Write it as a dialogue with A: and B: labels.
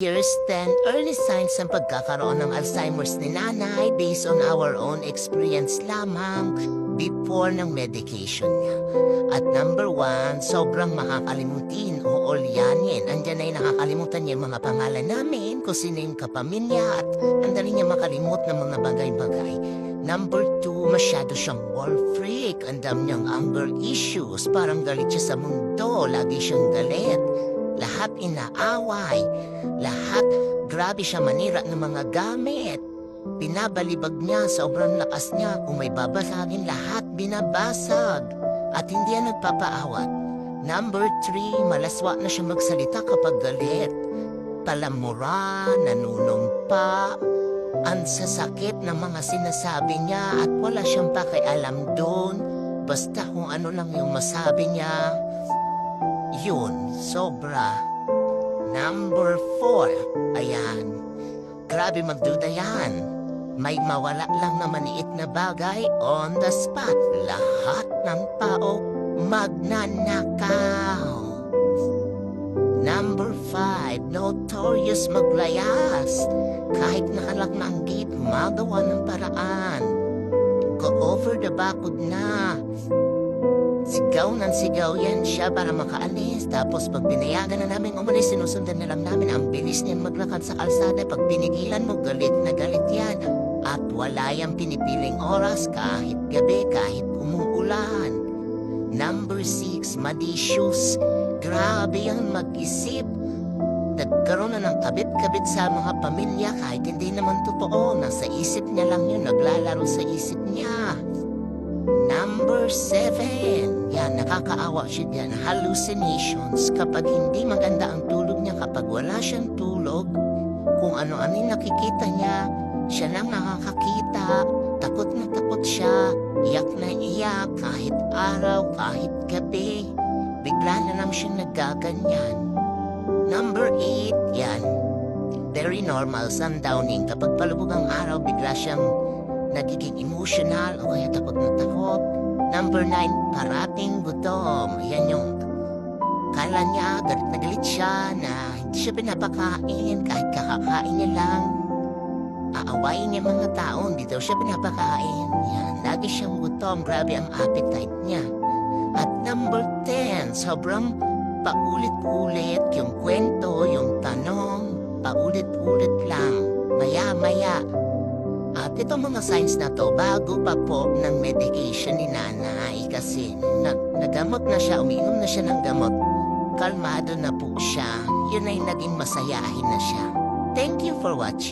A: Here's 10 early signs ng pagkakaroon ng Alzheimer's ni nanay based on our own experience lamang before ng medication niya. At number one, sobrang makakalimutin o ulyanin. Andyan ay nakakalimutan niya yung mga pangalan namin, kung sino yung kapamilya, at ang niya makalimot ng mga bagay-bagay. Number two, masyado siyang ball freak. Ang dam niyang anger issues. Parang galit siya sa mundo. Lagi siyang galit. Lahat inaaway. Lahat grabe siya manira ng mga gamit. Pinabalibag niya, sobrang lakas niya. Kung may babasagin, lahat binabasag. At hindi yan nagpapaawat. Number three, malaswa na siya magsalita kapag galit. Palamura, nanunumpa, ang sasakit ng mga sinasabi niya at wala siyang pakialam doon. Basta kung ano lang yung masabi niya, yun, sobra. Number four, ayan. Grabe magduda yan. May mawala lang na maniit na bagay on the spot. Lahat ng tao magnanakaw. Number five, notorious maglayas. Kahit nakalak na ang gate, magawa ng paraan. Go over the bakod na. Sigaw ng sigaw yan siya para makaalis. Tapos pag pinayagan na namin umalis, sinusundan na lang namin ang bilis niyan maglakad sa kalsada. Pag pinigilan mo, galit na galit yan. At wala yang pinipiling oras kahit gabi, kahit umuulan. Number 6, Madishus. Grabe ang mag-isip. Nagkaroon na ng kabit-kabit sa mga pamilya kahit hindi naman totoo. Nasa isip niya lang yun, naglalaro sa isip niya. Number 7 nakakaawa siya dyan. Hallucinations. Kapag hindi maganda ang tulog niya, kapag wala siyang tulog, kung ano-ano yung nakikita niya, siya lang nakakakita. Takot na takot siya. Iyak na iyak kahit araw, kahit gabi. Bigla na lang siyang naggaganyan. Number eight, yan. Very normal, sundowning. Kapag palubog ang araw, bigla siyang nagiging emotional o kaya takot na takot. Number nine, parating gutom. Yan yung kala niya, galit na galit siya na hindi siya pinapakain kahit kakakain niya lang. Aawayin niya mga tao, hindi daw siya pinapakain. Yan, lagi siyang gutom, grabe ang appetite niya. At number 10, sobrang paulit-ulit yung kwento, yung tanong, paulit-ulit lang, maya-maya. At itong mga signs na to, bago pa po ng medication ni nanay kasi nag nagamot na siya, umiinom na siya ng gamot, kalmado na po siya. Yun ay naging masayahin na siya. Thank you for watching.